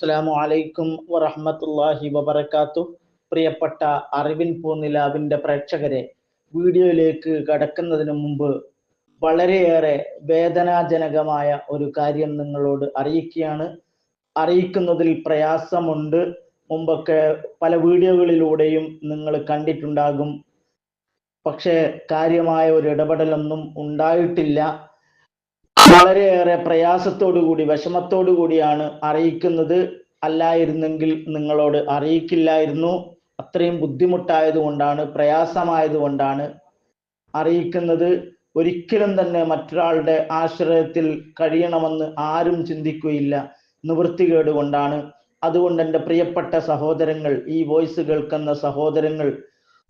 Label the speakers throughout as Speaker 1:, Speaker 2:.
Speaker 1: അസ്സലാമു അലൈക്കും വറഹ്മത്തുള്ളാഹി വബറകാത്തു. പ്രിയപ്പെട്ട അറിവിൻ പൂനിലാവിന്റെ പ്രേക്ഷകരെ വീഡിയോയിലേക്ക് കടക്കുന്നതിന് മുമ്പ് വളരെയേറെ വേദനാജനകമായ ഒരു കാര്യം നിങ്ങളോട് അറിയിക്കുകയാണ്. അറിയിക്കുന്നതിൽ പ്രയാസമുണ്ട്. മുമ്പൊക്കെ പല വീഡിയോകളിലൂടെയും നിങ്ങൾ കണ്ടിട്ടുണ്ടാകും. പക്ഷേ കാര്യമായ ഒരു ഇടപെടലൊന്നും ഉണ്ടായിട്ടില്ല. വളരെയേറെ പ്രയാസത്തോടു കൂടി വിഷമത്തോടു കൂടിയാണ് അറിയിക്കുന്നത്. അല്ലായിരുന്നെങ്കിൽ നിങ്ങളോട് അറിയിക്കില്ലായിരുന്നു. അത്രയും ബുദ്ധിമുട്ടായത് കൊണ്ടാണ് പ്രയാസമായത് കൊണ്ടാണ് അറിയിക്കുന്നത്. ഒരിക്കലും തന്നെ മറ്റൊരാളുടെ ആശ്രയത്തിൽ കഴിയണമെന്ന് ആരും ചിന്തിക്കുകയില്ല. നിവൃത്തികേട് കൊണ്ടാണ്. അതുകൊണ്ട് എന്റെ പ്രിയപ്പെട്ട സഹോദരങ്ങൾ ഈ വോയിസ് കേൾക്കുന്ന സഹോദരങ്ങൾ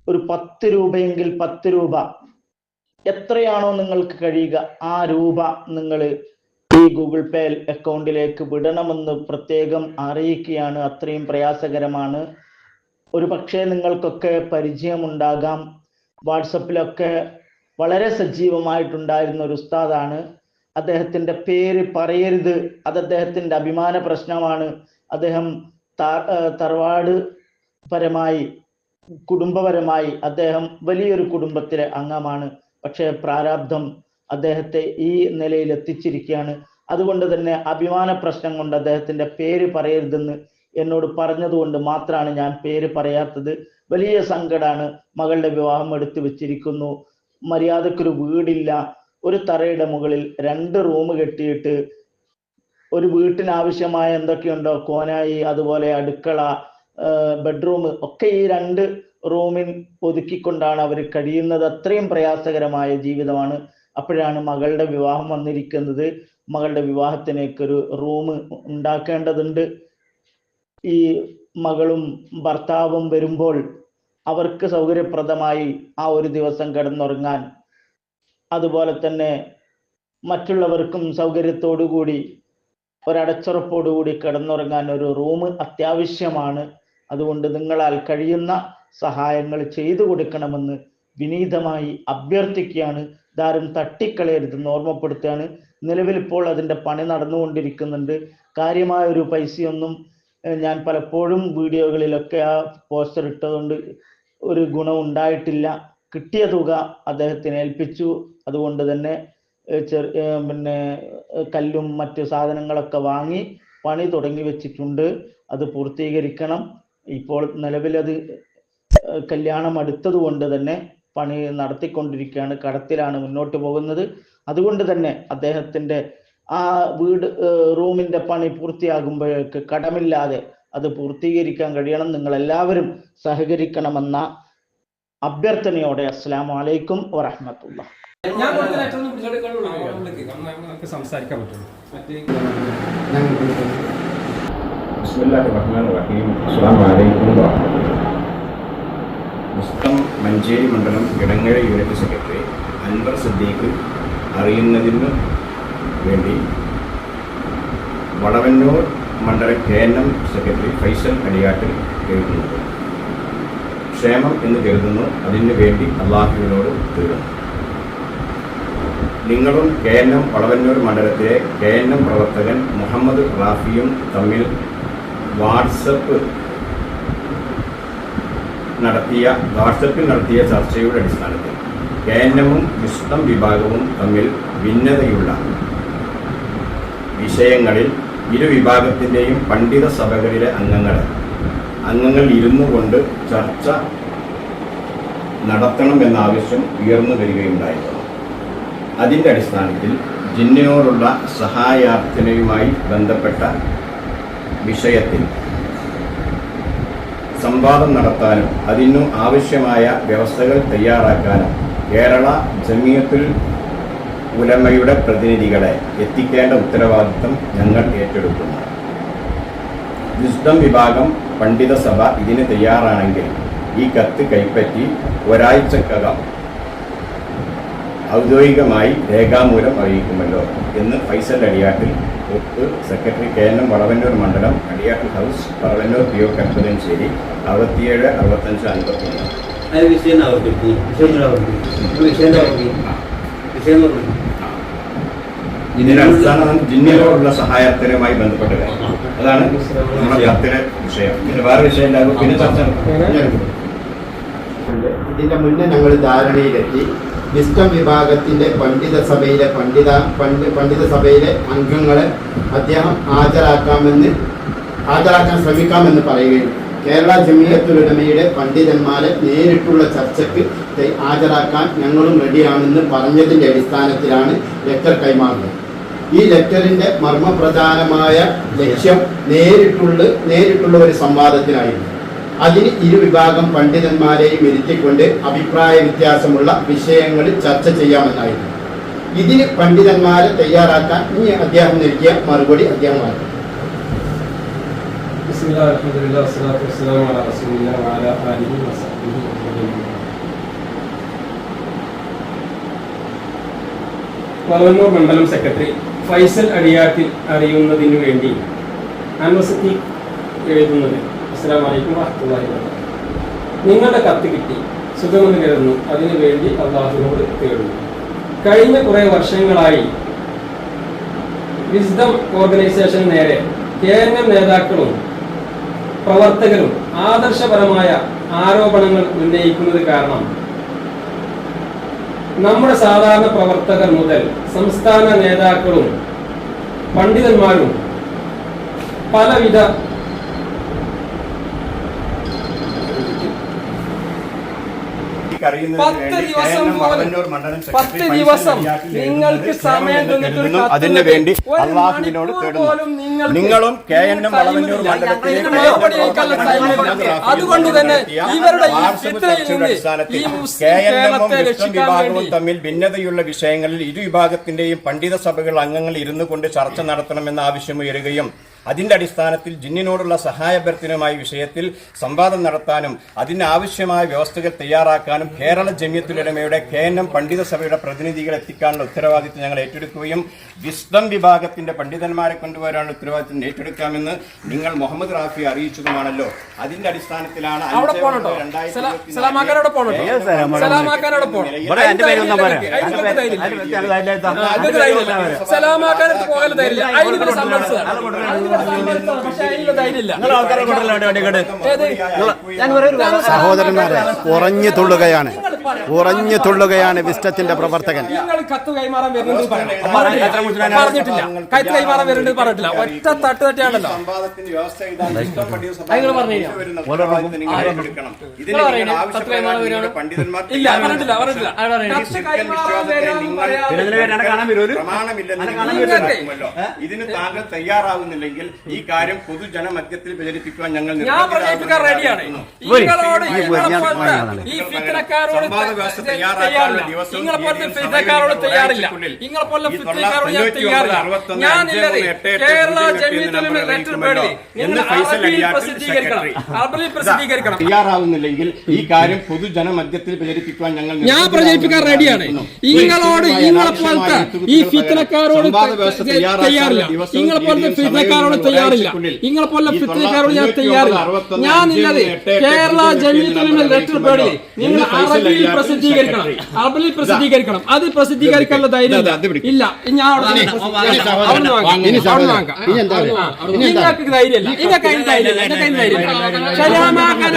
Speaker 1: ഒരു പത്ത് രൂപയെങ്കിൽ പത്ത് രൂപ എത്രയാണോ നിങ്ങൾക്ക് കഴിയുക ആ രൂപ നിങ്ങൾ ഈ ഗൂഗിൾ പേ അക്കൗണ്ടിലേക്ക് വിടണമെന്ന് പ്രത്യേകം അറിയിക്കുകയാണ്. അത്രയും പ്രയാസകരമാണ്. ഒരു പക്ഷേ നിങ്ങൾക്കൊക്കെ പരിചയമുണ്ടാകാം. വാട്സപ്പിലൊക്കെ വളരെ സജീവമായിട്ടുണ്ടായിരുന്ന ഒരു ഉസ്താദാണ്. അദ്ദേഹത്തിന്റെ പേര് പറയരുത്. അത് അദ്ദേഹത്തിന്റെ അഭിമാന പ്രശ്നമാണ്. അദ്ദേഹം തറവാട് പരമായി കുടുംബപരമായി അദ്ദേഹം വലിയൊരു കുടുംബത്തിലെ അംഗമാണ്. പക്ഷേ പ്രാരാബ്ധം അദ്ദേഹത്തെ ഈ നിലയിൽ എത്തിച്ചിരിക്കുകയാണ്. അതുകൊണ്ട് തന്നെ അഭിമാന പ്രശ്നം കൊണ്ട് അദ്ദേഹത്തിന്റെ പേര് പറയരുതെന്ന് എന്നോട് പറഞ്ഞതുകൊണ്ട് മാത്രമാണ് ഞാൻ പേര് പറയാത്തത്. വലിയ സങ്കടമാണ് മകളുടെ വിവാഹം എടുത്തു വെച്ചിരിക്കുന്നു. മര്യാദക്കൊരു വീടില്ല. ഒരു തറയുടെ മുകളിൽ രണ്ട് റൂം കെട്ടിയിട്ട് ഒരു വീട്ടിനാവശ്യമായ എന്തൊക്കെയുണ്ടോ? കോനായി അതുപോലെ അടുക്കള ബെഡ്റൂം ഒക്കെ ഈ രണ്ട് റൂമിൽ ഒതുക്കിക്കൊണ്ടാണ് അവർ കഴിയുന്നത്. അത്രയും പ്രയാസകരമായ ജീവിതമാണ്. അപ്പോഴാണ് മകളുടെ വിവാഹം വന്നിരിക്കുന്നത്. മകളുടെ വിവാഹത്തിനേക്ക് ഒരു റൂം ഉണ്ടാക്കേണ്ടതുണ്ട്. ഈ മകളും ഭർത്താവും വരുമ്പോൾ അവർക്ക് സൗകര്യപ്രദമായി ആ ഒരു ദിവസം കിടന്നുറങ്ങാൻ. അതുപോലെ തന്നെ മറ്റുള്ളവർക്കും സൗകര്യത്തോടു കൂടി ഒരടച്ചുറപ്പോടുകൂടി കിടന്നുറങ്ങാൻ ഒരു റൂം അത്യാവശ്യമാണ്. അതുകൊണ്ട് നിങ്ങളാൽ കഴിയുന്ന സഹായങ്ങൾ ചെയ്തു കൊടുക്കണമെന്ന് വിനീതമായി അഭ്യർത്ഥിക്കുകയാണ്. ഇതാരും തട്ടിക്കളയരുതെന്ന് ഓർമ്മപ്പെടുത്തുകയാണ്. നിലവിലിപ്പോൾ അതിന്റെ പണി നടന്നുകൊണ്ടിരിക്കുന്നുണ്ട്. കാര്യമായ ഒരു പൈസയൊന്നും ഞാൻ പലപ്പോഴും വീഡിയോകളിലൊക്കെ ആ പോസ്റ്റർ ഇട്ടതുകൊണ്ട് ഒരു ഗുണം ഉണ്ടായിട്ടില്ല. കിട്ടിയ തുക അദ്ദേഹത്തിന് ഏൽപ്പിച്ചു. അതുകൊണ്ട് തന്നെ ചെറിയ പിന്നെ കല്ലും മറ്റു സാധനങ്ങളൊക്കെ വാങ്ങി പണി തുടങ്ങി വെച്ചിട്ടുണ്ട്. അത് പൂർത്തീകരിക്കണം. ഇപ്പോൾ നിലവിലത് കല്യാണം അടുത്തത് കൊണ്ട് തന്നെ പണി നടത്തിക്കൊണ്ടിരിക്കുകയാണ് കടത്തിലാണ് മുന്നോട്ട് പോകുന്നത്. അതുകൊണ്ട് തന്നെ അദ്ദേഹത്തിന്റെ ആ വീട് റൂമിന്റെ പണി പൂർത്തിയാകുമ്പോഴേക്ക് കടമില്ലാതെ അത് പൂർത്തീകരിക്കാൻ കഴിയണം. നിങ്ങൾ എല്ലാവരും സഹകരിക്കണമെന്ന അഭ്യർത്ഥനയോടെ അസ്സാം വലൈക്കും വറഹമത്തുള്ള.
Speaker 2: ഞാൻ സംസാരിക്കാൻ പറ്റുള്ളൂ.
Speaker 3: بسم الله الرحمن الرحيم السلام عليكم ورحمة الله മുസ്തം മഞ്ചേരി മണ്ഡലം ഇടങ്ങഴ യൂണിറ്റ് സെക്രട്ടറി അൻവർ സിദ്ദീഖ് അറിയുന്നതിന് വേണ്ടി വളവന്നൂർ മണ്ഡല K N M secretary Faisal Adiyattil എഴുതുന്നത് ക്ഷേമം എന്ന് കരുതുന്നു അതിനു വേണ്ടി അള്ളാഹുവിനോട് തീരുന്നു നിങ്ങളും കെ എൻ എം വളവന്നൂർ മണ്ഡലത്തിലെ കെ എൻ എം പ്രവർത്തകൻ മുഹമ്മദ് റാഫിയും തമ്മിൽ വാട്സപ്പ് നടത്തിയ വാട്സപ്പിൽ നടത്തിയ ചർച്ചയുടെ അടിസ്ഥാനത്തിൽ കെ എൻ എമ്മും വിശുദ്ധം വിഭാഗവും തമ്മിൽ ഭിന്നതയുള്ള വിഷയങ്ങളിൽ ഇരു വിഭാഗത്തിന്റെയും പണ്ഡിത സഭകളിലെ അംഗങ്ങൾ അംഗങ്ങൾ ഇരുന്നു കൊണ്ട് ചർച്ച നടത്തണമെന്ന ആവശ്യം ഉയർന്നു വരികയുണ്ടായിരുന്നു. അതിന്റെ അടിസ്ഥാനത്തിൽ ജിന്നയോടുള്ള സഹായാർത്ഥനയുമായി ബന്ധപ്പെട്ട വിഷയത്തിൽ സംവാദം നടത്താനും അതിനു ആവശ്യമായ വ്യവസ്ഥകൾ തയ്യാറാക്കാനും കേരള ജമിയത്തുൽ ഉലമയുടെ പ്രതിനിധികളെ എത്തിക്കേണ്ട ഉത്തരവാദിത്തം ഞങ്ങൾ ഏറ്റെടുക്കുന്നു. വിസ്ഡം വിഭാഗം പണ്ഡിത സഭ ഇതിന് തയ്യാറാണെങ്കിൽ ഈ കത്ത് കൈപ്പറ്റി ഒരാഴ്ചക്കകം ഔദ്യോഗികമായി രേഖാമൂലം അറിയിക്കുമല്ലോ എന്ന് ഫൈസൽ അടിയാട്ടിൽ ഒപ്പ് secretary K N M Valavannur മണ്ഡലം Adiyatti house Valavannur P O Kalpathanchery അറുപത്തിയേഴ് അറുപത്തഞ്ച് അൻപത്തൊന്ന്
Speaker 4: അത് വിഷയം ആവർത്തിക്കും വിഷയം ആവർത്തിക്കും വിഷയം ആവർത്തിക്കും വിഷയം ആവർത്തിക്കും
Speaker 3: ഇതിന്റെ അടിസ്ഥാനം ജിന്നിനോടുള്ള സഹായത്തിനുമായി ബന്ധപ്പെട്ട കാര്യം അതാണ് നമ്മുടെ കത്തിലെ വിഷയം. പിന്നെ വേറെ വിഷയം ഉണ്ടാകും പിന്നെ ചർച്ച.
Speaker 4: ഇതിന്റെ മുന്നേ ഞങ്ങൾ ധാരണയിലെത്തി. വിസ്ഡം വിഭാഗത്തിന്റെ പണ്ഡിത സഭയിലെ പണ്ഡിത പണ്ഡി പണ്ഡിത സഭയിലെ അംഗങ്ങളെ അദ്ദേഹം ഹാജരാക്കാമെന്ന് ഹാജരാക്കാൻ ശ്രമിക്കാമെന്ന് പറയുകയും കേരള ജമീയത്തുലമയുടെ പണ്ഡിതന്മാരെ നേരിട്ടുള്ള ചർച്ചയ്ക്ക് ഹാജരാക്കാൻ ഞങ്ങളും റെഡിയാണെന്ന് പറഞ്ഞതിന്റെ അടിസ്ഥാനത്തിലാണ് ലെറ്റർ കൈമാറുന്നത്. ഈ ലെറ്ററിന്റെ മർമ്മപ്രധാനമായ ലക്ഷ്യം നേരിട്ടുള്ള നേരിട്ടുള്ള ഒരു സംവാദത്തിനായിരുന്നു അതിന് ഇരുവിഭാഗം പണ്ഡിതന്മാരെയും ഇരുത്തിക്കൊണ്ട് അഭിപ്രായ വ്യത്യാസമുള്ള വിഷയങ്ങൾ ചർച്ച ചെയ്യാമെന്നായിരുന്നു. ഇതിന് പണ്ഡിതന്മാരെ തയ്യാറാക്കാൻ ഇനി അദ്ദേഹം നൽകിയ മറുപടി അദ്ദേഹം പറഞ്ഞു
Speaker 2: ബിസ്മില്ലാഹിർ റഹ്മാനിർ റഹീം വസ്സലാമു അലാ റസൂലില്ലാഹി വഅലാ ആലിഹി വസഹ്ബിഹി അജ്മഈൻ. വളവന്നൂർ മണ്ഡലം സെക്രട്ടറി ഫൈസൽ അടിയാറ്റിൽ അറിയുന്നതിനു വേണ്ടി അൻവസത്തി എഴുതുന്നത് വറഹ്മത്തുള്ളാഹി വബറകാതുഹു. നിങ്ങളുടെ കത്ത് കിട്ടി സുഖമെന്ന് കരുതുന്നു അതിനു വേണ്ടി അള്ളാഹുവിനോട് തേടുന്നു. കഴിഞ്ഞ കുറേ വർഷങ്ങളായി വിസ്ഡം ഓർഗനൈസേഷൻ നേരെ കെ എൻ എം നേതാക്കളും പ്രവർത്തകരും ആദർശപരമായ ആരോപണങ്ങൾ ഉന്നയിക്കുന്നത് കാരണം നമ്മുടെ സാധാരണ പ്രവർത്തകർ മുതൽ സംസ്ഥാന നേതാക്കളും പണ്ഡിതന്മാരും പലവിധ
Speaker 3: അറിയുന്നതിന്
Speaker 2: പത്ത് ദിവസം പത്ത് ദിവസം നിങ്ങൾക്ക് സമയം തന്നിട്ട്
Speaker 3: അതിന് വേണ്ടി അള്ളാഹുവിനോട്
Speaker 2: പോലും
Speaker 3: നിങ്ങളും കെ എൻ എം വളവന്നൂർ മണ്ഡലത്തിലെ.
Speaker 2: അതുകൊണ്ട് തന്നെ ഇവരുടെ
Speaker 3: വിഭാഗവും തമ്മിൽ ഭിന്നതയുള്ള വിഷയങ്ങളിൽ ഇരു വിഭാഗത്തിന്റെയും പണ്ഡിത സഭകൾ അംഗങ്ങൾ ഇരുന്നു കൊണ്ട് ചർച്ച നടത്തണമെന്ന ആവശ്യം ഉയരുകയും അതിന്റെ അടിസ്ഥാനത്തിൽ ജിന്നിനോടുള്ള സഹായഭ്യർത്ഥനയുമായി വിഷയത്തിൽ സംവാദം നടത്താനും അതിനാവശ്യമായ വ്യവസ്ഥകൾ തയ്യാറാക്കാനും കേരള ജമ്യത്തിലുടമയുടെ കെ എൻ എം പണ്ഡിത സഭയുടെ പ്രതിനിധികളെ എത്തിക്കാനുള്ള ഉത്തരവാദിത്വം ഞങ്ങൾ ഏറ്റെടുക്കുകയും വിസ്തം വിഭാഗത്തിന്റെ പണ്ഡിതന്മാരെ കൊണ്ടുവരാനുള്ള ഉത്തരവാദിത്വം ഏറ്റെടുക്കാമെന്ന് നിങ്ങൾ മുഹമ്മദ് റാഫി അറിയിച്ചതുമാണല്ലോ. അതിന്റെ അടിസ്ഥാനത്തിലാണ്
Speaker 2: അവിടെ
Speaker 3: അഞ്ച്
Speaker 2: പോണട്ടോ
Speaker 3: രണ്ടായിരത്തി
Speaker 2: സലാ-
Speaker 3: ഇരുപത്തിനാലിൽ
Speaker 2: സലാമാക്കാനോട് പോണട്ടോ
Speaker 3: ഏത് സലാമാക്കാനോട്
Speaker 2: സലാമാക്കാനോട് പോണം
Speaker 3: ഇവിടെ
Speaker 2: അതിന് ധൈര്യം അതിന് ധൈര്യം ഇല്ല. ആ, അതിന് ധൈര്യം ഇല്ല. സലാമാക്കാനോട് പോകാൻ ധൈര്യം അതിന് ഇവർ
Speaker 4: സഹോദരന്മാരെ കുറഞ്ഞു തുള്ളുകയാണ്. ഉറഞ്ഞു തുള്ളുകയാണ് വിസ്റ്റത്തിന്റെ പ്രവർത്തകൻ.
Speaker 2: നിങ്ങൾ കത്ത് കൈമാറാൻ പറഞ്ഞിട്ടില്ല. പറഞ്ഞിട്ടില്ല കത്ത് കൈമാറാൻ പറഞ്ഞിട്ടില്ല. ഒറ്റ തട്ട് തട്ടിയാണല്ലോ. നിങ്ങൾ.
Speaker 3: പണ്ഡിതന്മാർ
Speaker 2: ഇല്ല പറഞ്ഞിട്ടില്ല പറഞ്ഞിട്ടില്ല. കത്ത് കൈമാറാൻ.
Speaker 3: ഇതിന് താങ്കൾ തയ്യാറാവുന്നില്ലെങ്കിൽ ഈ കാര്യം പൊതുജനമധ്യത്തിൽ പ്രചരിപ്പിക്കുവാൻ ഞങ്ങൾ
Speaker 2: ഞാൻ പ്രചരിപ്പിക്കാൻ റെഡിയാണ്. ഈ ഫിത്തനക്കാരോട്
Speaker 3: സംവാദ വ്യവസ്ഥ തയ്യാറാക്കാനുള്ള
Speaker 2: തയ്യാറില്ല. തയ്യാറില്ല. ഞാൻ കേരള ലെറ്റർ പേടി
Speaker 3: തയ്യാറാവുന്നില്ലെങ്കിൽ ഈ കാര്യം പൊതുജനമധ്യത്തിൽ പ്രചരിപ്പിക്കാൻ ഞങ്ങൾ
Speaker 2: ഞാൻ പ്രചരിപ്പിക്കാൻ റെഡിയാണ്. നിങ്ങളോട് നിങ്ങളെ പോലത്തെ ഈ ഫിത്തനക്കാരോട് തയ്യാറില്ല. നിങ്ങളെ പോലത്തെ ഫിത്തനക്കാരോട് തയ്യാറില്ല. നിങ്ങളെ പോലെ ഫിത്തനക്കാരോട് ഞാൻ തയ്യാറില്ല. ഞാൻ ഇല്ലത് കേരള ജമീയത്തുൽ ലെറ്റർ പേടി നിങ്ങൾ അറബിയിൽ പ്രസിദ്ധീകരിക്കണം. അറബിൽ പ്രസിദ്ധീകരിക്കണം. അത് പ്രസിദ്ധീകരിക്കാനുള്ള ധൈര്യം ഇല്ല. ഇല്ല ഞാൻ. നിങ്ങൾക്ക് ധൈര്യമില്ല. നിങ്ങൾക്ക് അതിന് ധൈര്യമില്ല. നിങ്ങൾക്ക് അതിന് ധൈര്യമില്ല. സലാമാക്കാൻ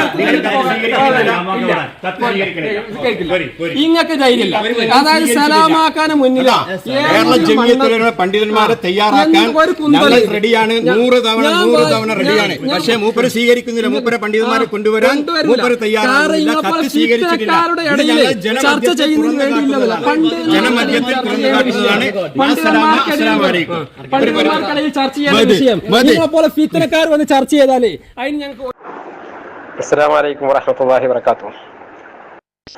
Speaker 2: നിങ്ങൾക്ക് ധൈര്യമില്ല. അതായത് സലാമാക്കാന് മുന്നിൽ
Speaker 3: കേരള ജമിയത്തിലുള്ള പണ്ഡിതന്മാരെ തയ്യാറാക്കാൻ. റെഡിയാണ് നൂറ് തവണ നൂറ് തവണ റെഡിയാണ് പക്ഷേ മൂപ്പര് സ്വീകരിക്കുന്നില്ല. മൂപ്പരെ പണ്ഡിതന്മാരെ കൊണ്ടുവരാൻ. മൂപ്പര് തയ്യാറാകുന്നില്ല
Speaker 2: കാരണം
Speaker 3: കത്ത് സ്വീകരിച്ചിട്ടില്ല.
Speaker 2: ചർച്ച ചെയ്യുന്നതിന്
Speaker 3: വേണ്ടിയുള്ളതല്ല
Speaker 2: പണ്ട് പണ്ഡിതന്മാർക്കിടയിൽ പണ്ഡിതന്മാർക്കിടയിൽ ചർച്ച ചെയ്യാൻ വിഷയം.
Speaker 3: നിങ്ങളെപ്പോലെ
Speaker 2: നിങ്ങളെ പോലെ ഫിത്തനക്കാർ വന്ന് ചർച്ച ചെയ്താലേ അതിന് ഞങ്ങൾക്ക്
Speaker 5: അസ്സാം വലൈക്കും വറഹമത്തല്ലാഹി വർക്കാത്തു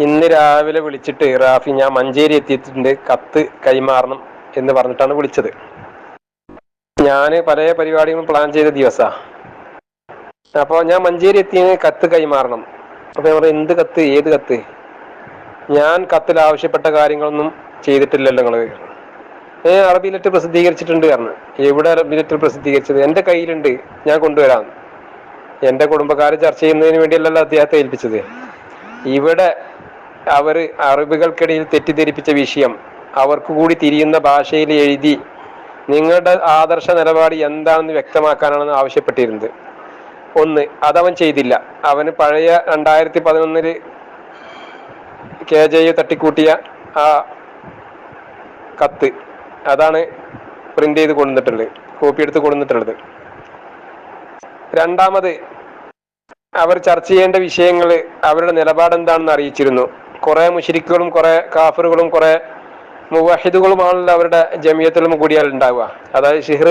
Speaker 5: ഇന്ന് രാവിലെ വിളിച്ചിട്ട് റാഫി ഞാൻ മഞ്ചേരി എത്തിയിട്ടുണ്ട്. കത്ത് കൈമാറണം എന്ന് പറഞ്ഞിട്ടാണ് വിളിച്ചത്. ഞാൻ പല പരിപാടികളും പ്ലാൻ ചെയ്ത ദിവസാ. അപ്പോൾ ഞാൻ മഞ്ചേരി എത്തിയ കത്ത് കൈമാറണം. അപ്പോൾ ഞാൻ എന്ത് കത്ത്? ഏത് കത്ത്? ഞാൻ കത്തിൽ ആവശ്യപ്പെട്ട കാര്യങ്ങളൊന്നും ചെയ്തിട്ടില്ലല്ലോ നിങ്ങൾ ഏ അറബി ലെറ്റർ പ്രസിദ്ധീകരിച്ചിട്ടുണ്ട് കാരണം എവിടെ അറബി ലെറ്റർ പ്രസിദ്ധീകരിച്ചത്? എന്റെ കയ്യിലുണ്ട്. ഞാൻ കൊണ്ടുവരാം. എന്റെ കുടുംബക്കാരെ ചർച്ച ചെയ്യുന്നതിന് വേണ്ടിയല്ലല്ലോ അദ്ദേഹത്തെ ഏൽപ്പിച്ചത്. ഇവിടെ അവർ അറബികൾക്കിടയിൽ തെറ്റിദ്ധരിപ്പിച്ച വിഷയം അവർക്ക് കൂടി തിരിയുന്ന ഭാഷയിൽ എഴുതി നിങ്ങളുടെ ആദർശ നിലപാട് എന്താണെന്ന് വ്യക്തമാക്കാനാണ് ആവശ്യപ്പെട്ടിരുന്നത്. ഒന്ന് അതവൻ ചെയ്തില്ല. അവന് പഴയ രണ്ടായിരത്തി പതിനൊന്നിൽ കെ ജെ തട്ടിക്കൂട്ടിയ ആ കത്ത് അതാണ് പ്രിന്റ് ചെയ്ത് കൊണ്ടുവന്നിട്ടുള്ളത് കോപ്പി എടുത്ത് കൊണ്ടുവന്നിട്ടുള്ളത്. രണ്ടാമത് അവർ ചർച്ച ചെയ്യേണ്ട വിഷയങ്ങൾ അവരുടെ നിലപാട് എന്താണെന്ന് അറിയിച്ചിരുന്നു. കുറെ മുഷിരിക്കുകളും കുറെ കാഫറുകളും കുറെ മുവാഹിദുകളുമാണല്ലോ അവരുടെ ജമിയത്തിലും കൂടിയാൽ ഉണ്ടാവുക അതായത് ഷിഹർ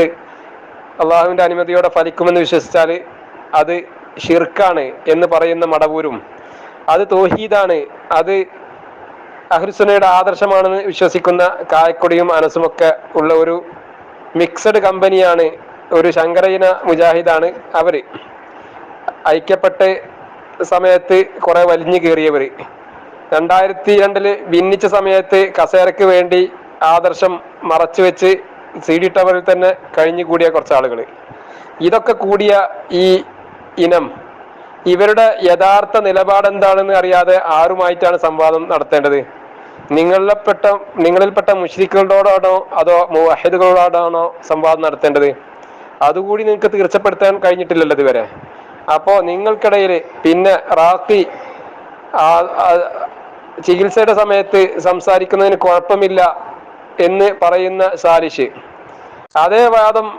Speaker 5: അള്ളാഹുവിന്റെ അനുമതിയോടെ ഫലിക്കുമെന്ന് വിശ്വസിച്ചാൽ അത് ഷിർക്കാണ് എന്ന് പറയുന്ന മടവൂരും. അത് തോഹീദാണ്. അത് അഹ്ലുസുനയുടെ ആദർശമാണെന്ന് വിശ്വസിക്കുന്ന കായക്കൊടിയും അനസുമൊക്കെ ഉള്ള ഒരു മിക്സഡ് കമ്പനിയാണ് ഒരു ശങ്കരയിന മുജാഹിദാണ് അവർ. ഐക്യപ്പെട്ട് സമയത്ത് കുറെ വലിഞ്ഞു കയറിയവർ രണ്ടായിരത്തി രണ്ടിൽ ഭിന്നിച്ച സമയത്ത് കസേരക്ക് വേണ്ടി ആദർശം മറച്ചു വെച്ച് സി ഡി ടവറിൽ തന്നെ കഴിഞ്ഞു കൂടിയ കുറച്ച് ആളുകൾ ഇതൊക്കെ കൂടിയ ഈ ഇനം ഇവരുടെ യഥാർത്ഥ നിലപാട് എന്താണെന്ന് അറിയാതെ ആരുമായിട്ടാണ് സംവാദം നടത്തേണ്ടത്? നിങ്ങളിൽപ്പെട്ട നിങ്ങളിൽപ്പെട്ട മുഷ്രിഖുകളോടാണോ അതോ മുവാഹിദുകളോടാണോ സംവാദം നടത്തേണ്ടത്? അതുകൂടി നിങ്ങൾക്ക് തീർച്ചപ്പെടുത്താൻ കഴിഞ്ഞിട്ടില്ലല്ലോ ഇതുവരെ. അപ്പോ നിങ്ങൾക്കിടയിൽ പിന്നെ ആ- ചികിത്സയുടെ സമയത്ത് സംസാരിക്കുന്നതിന് കുഴപ്പമില്ല എന്ന് പറയുന്ന സാലിഷ്. അതേ വാദം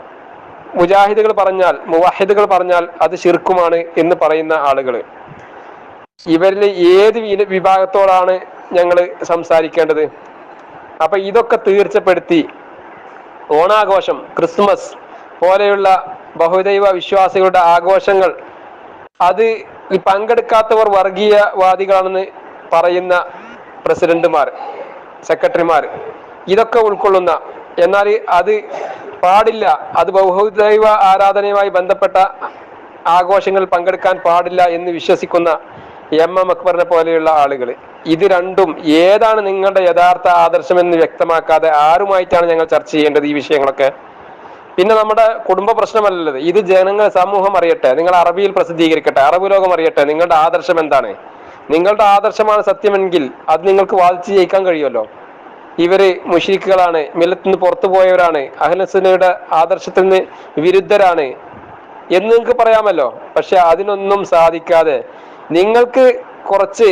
Speaker 5: മുജാഹിദുകൾ പറഞ്ഞാൽ മുവാഹിദുകൾ പറഞ്ഞാൽ അത് ശിർക്കുമാണ് എന്ന് പറയുന്ന ആളുകൾ ഇവരിൽ ഏത് വിഭാഗത്തോടാണ് ഞങ്ങൾ സംസാരിക്കേണ്ടത്. അപ്പൊ ഇതൊക്കെ തീർച്ചപ്പെടുത്തി ഓണാഘോഷം ക്രിസ്മസ് പോലെയുള്ള ബഹുദൈവ വിശ്വാസികളുടെ ആഘോഷങ്ങൾ അത് പങ്കെടുക്കാത്തവർ വർഗീയവാദികളാണെന്ന് പറയുന്ന പ്രസിഡന്റുമാർ സെക്രട്ടറിമാർ ഇതൊക്കെ ഉൾക്കൊള്ളുന്ന എന്നാൽ അത് പാടില്ല അത് ബഹുദൈവ ആരാധനയുമായി ബന്ധപ്പെട്ട ആഘോഷങ്ങൾ പങ്കെടുക്കാൻ പാടില്ല എന്ന് വിശ്വസിക്കുന്ന എം എം അക്ബറിനെ പോലെയുള്ള ആളുകൾ. ഇത് രണ്ടും ഏതാണ് നിങ്ങളുടെ യഥാർത്ഥ ആദർശമെന്ന് വ്യക്തമാക്കാതെ ആരുമായിട്ടാണ് ഞങ്ങൾ ചർച്ച ചെയ്യേണ്ടത് ഈ വിഷയങ്ങളൊക്കെ? പിന്നെ നമ്മുടെ കുടുംബ പ്രശ്നമല്ലത്. ഇത്. ജനങ്ങൾ സമൂഹം അറിയട്ടെ. നിങ്ങൾ അറബിയിൽ പ്രസിദ്ധീകരിക്കട്ടെ. അറബ് ലോകം അറിയട്ടെ. നിങ്ങളുടെ ആദർശം എന്താണ്? നിങ്ങളുടെ ആദർശമാണ് സത്യമെങ്കിൽ അത് നിങ്ങൾക്ക് വാദിച്ച് ജയിക്കാൻ കഴിയുമല്ലോ. ഇവർ മുഷീഖുകളാണ് മില്ലത്തിൽ നിന്ന് പുറത്തു പോയവരാണ്. അഹ്ലസുനയുടെ ആദർശത്തിൽ നിന്ന് വിരുദ്ധരാണ്. എന്ന് നിങ്ങൾക്ക് പറയാമല്ലോ. പക്ഷെ അതിനൊന്നും സാധിക്കാതെ നിങ്ങൾക്ക് കുറച്ച്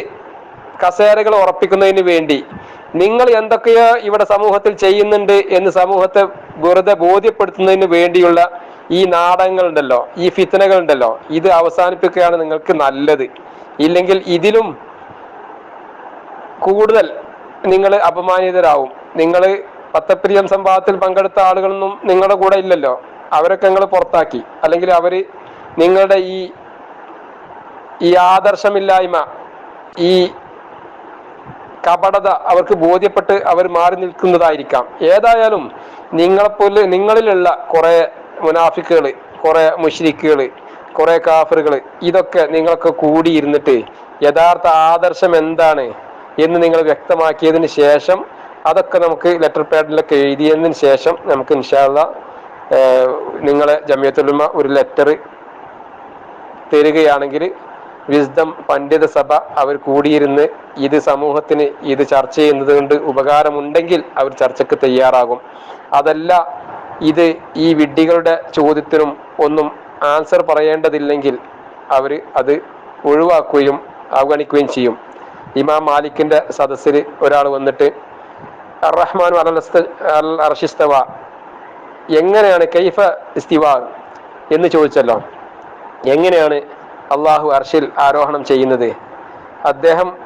Speaker 5: കസേരകൾ ഉറപ്പിക്കുന്നതിന് വേണ്ടി നിങ്ങൾ എന്തൊക്കെയോ ഇവിടെ സമൂഹത്തിൽ ചെയ്യുന്നുണ്ട് എന്ന് സമൂഹത്തെ വെറുതെ ബോധ്യപ്പെടുത്തുന്നതിന് വേണ്ടിയുള്ള ഈ നാടകങ്ങളുണ്ടല്ലോ ഈ ഫിത്തനകളുണ്ടല്ലോ ഇത് അവസാനിപ്പിക്കുകയാണ് നിങ്ങൾക്ക് നല്ലത്. ഇല്ലെങ്കിൽ ഇതിലും കൂടുതൽ നിങ്ങൾ അപമാനിതരാകും നിങ്ങൾ പത്തപ്രിയം സംഭവത്തിൽ പങ്കെടുത്ത ആളുകളൊന്നും നിങ്ങളുടെ കൂടെ ഇല്ലല്ലോ. അവരൊക്കെ നിങ്ങൾ പുറത്താക്കി. അല്ലെങ്കിൽ അവർ നിങ്ങളുടെ ഈ ഈ ആദർശമില്ലായ്മ ഈ കപടത അവർക്ക് ബോധ്യപ്പെട്ട് അവർ മാറി നിൽക്കുന്നതായിരിക്കാം. ഏതായാലും നിങ്ങളെപ്പോലെ നിങ്ങളിലുള്ള കുറെ മുനാഫിക്കുകൾ കുറെ മുഷ്രിക്കുകൾ കുറെ കാഫറുകൾ ഇതൊക്കെ നിങ്ങളൊക്കെ കൂടിയിരുന്നിട്ട് യഥാർത്ഥ ആദർശം എന്താണ് എന്ന് നിങ്ങൾ വ്യക്തമാക്കിയതിന് ശേഷം അതൊക്കെ നമുക്ക് ലെറ്റർ പാഡിലൊക്കെ എഴുതിയതിന് ശേഷം നമുക്ക് ഇൻഷാല്ല നിങ്ങളെ ജമിയത്തുലമ ഒരു ലെറ്റർ തരികയാണെങ്കിൽ വിസ്ഡം പണ്ഡിത സഭ അവർ കൂടിയിരുന്ന് ഇത് സമൂഹത്തിന് ഇത് ചർച്ച ചെയ്യുന്നത് കൊണ്ട് ഉപകാരമുണ്ടെങ്കിൽ അവർ ചർച്ചയ്ക്ക് തയ്യാറാകും. അതല്ല ഇത് ഈ വിഡ്ഢികളുടെ ചോദ്യത്തിനും ഒന്നും ആൻസർ പറയേണ്ടതില്ലെങ്കിൽ അവർ അത് ഒഴിവാക്കുകയും അവഗണിക്കുകയും ചെയ്യും. ഇമാം മാലിക്കിന്റെ സദസ്സിൽ ഒരാൾ വന്നിട്ട് അറഹ്മാൻ അർഷിസ്തവ എങ്ങനെയാണ് കൈഫ ഇസ്തിവ? എന്ന് ചോദിച്ചല്ലോ. എങ്ങനെയാണ് അള്ളാഹു അർഷിൽ ആരോഹണം ചെയ്യുന്നത്. അദ്ദേഹം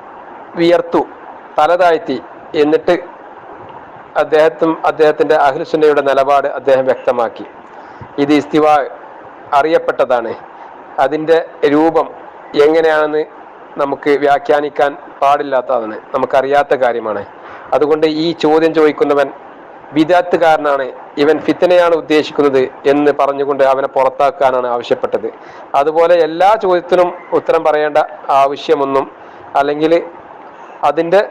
Speaker 5: വിയർത്തു തലതാഴ്ത്തി എന്നിട്ട് അദ്ദേഹത്തും അദ്ദേഹത്തിന്റെ അഹ്ലുസുന്നയുടെ നിലപാട് അദ്ദേഹം വ്യക്തമാക്കി. ഇത് ഇസ്തിവ അറിയപ്പെട്ടതാണ്. അതിന്റെ രൂപം എങ്ങനെയാണെന്ന് നമുക്ക് വ്യാഖ്യാനിക്കാൻ പാടില്ലാത്തതാണ്. നമുക്കറിയാത്ത കാര്യമാണ്. അതുകൊണ്ട് ഈ ചോദ്യം ചോദിക്കുന്നവൻ വിദാത്തുകാരനാണ് ഇവൻ ഫിത്തനെയാണ് ഉദ്ദേശിക്കുന്നത് എന്ന് പറഞ്ഞുകൊണ്ട് അവനെ പുറത്താക്കാനാണ് ആവശ്യപ്പെട്ടത്. അതുപോലെ എല്ലാ ചോദ്യത്തിനും ഉത്തരം പറയേണ്ട ആവശ്യമൊന്നും അല്ലെങ്കിൽ അതിന്റെ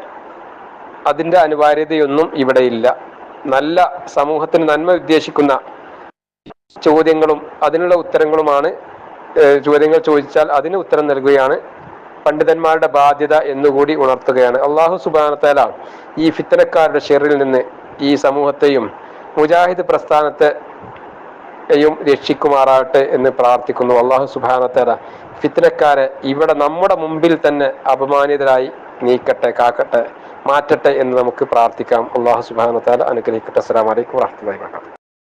Speaker 5: അതിന്റെ അനിവാര്യതയൊന്നും ഇവിടെ ഇല്ല. നല്ല സമൂഹത്തിന് നന്മ ഉദ്ദേശിക്കുന്ന ചോദ്യങ്ങളും അതിനുള്ള ഉത്തരങ്ങളുമാണ് ചോദ്യങ്ങൾ ചോദിച്ചാൽ അതിന് ഉത്തരം നൽകുകയാണ് പണ്ഡിതന്മാരുടെ ബാധ്യത എന്നുകൂടി ഉണർത്തുകയാണ്. അള്ളാഹു സുബാനത്താല ഈ ഫിത്തനക്കാരുടെ ഷെറിൽ നിന്ന് ഈ സമൂഹത്തെയും മുജാഹിദ് പ്രസ്ഥാനത്തെയും രക്ഷിക്കുമാറാകട്ടെ എന്ന് പ്രാർത്ഥിക്കുന്നു. അള്ളാഹു സുബാനത്തേറ ഫിത്തനക്കാരെ ഇവിടെ നമ്മുടെ മുമ്പിൽ തന്നെ അപമാനിതരായി നീക്കട്ടെ കാക്കട്ടെ മാറ്റട്ടെ എന്ന് നമുക്ക് പ്രാർത്ഥിക്കാം. അള്ളാഹു സുബാനത്താല അനുഗ്രഹിക്കട്ടെ. അസ്സലാമലൈക്കും വാഹമത്തുള്ളാഹി വാബറകാതുഹു.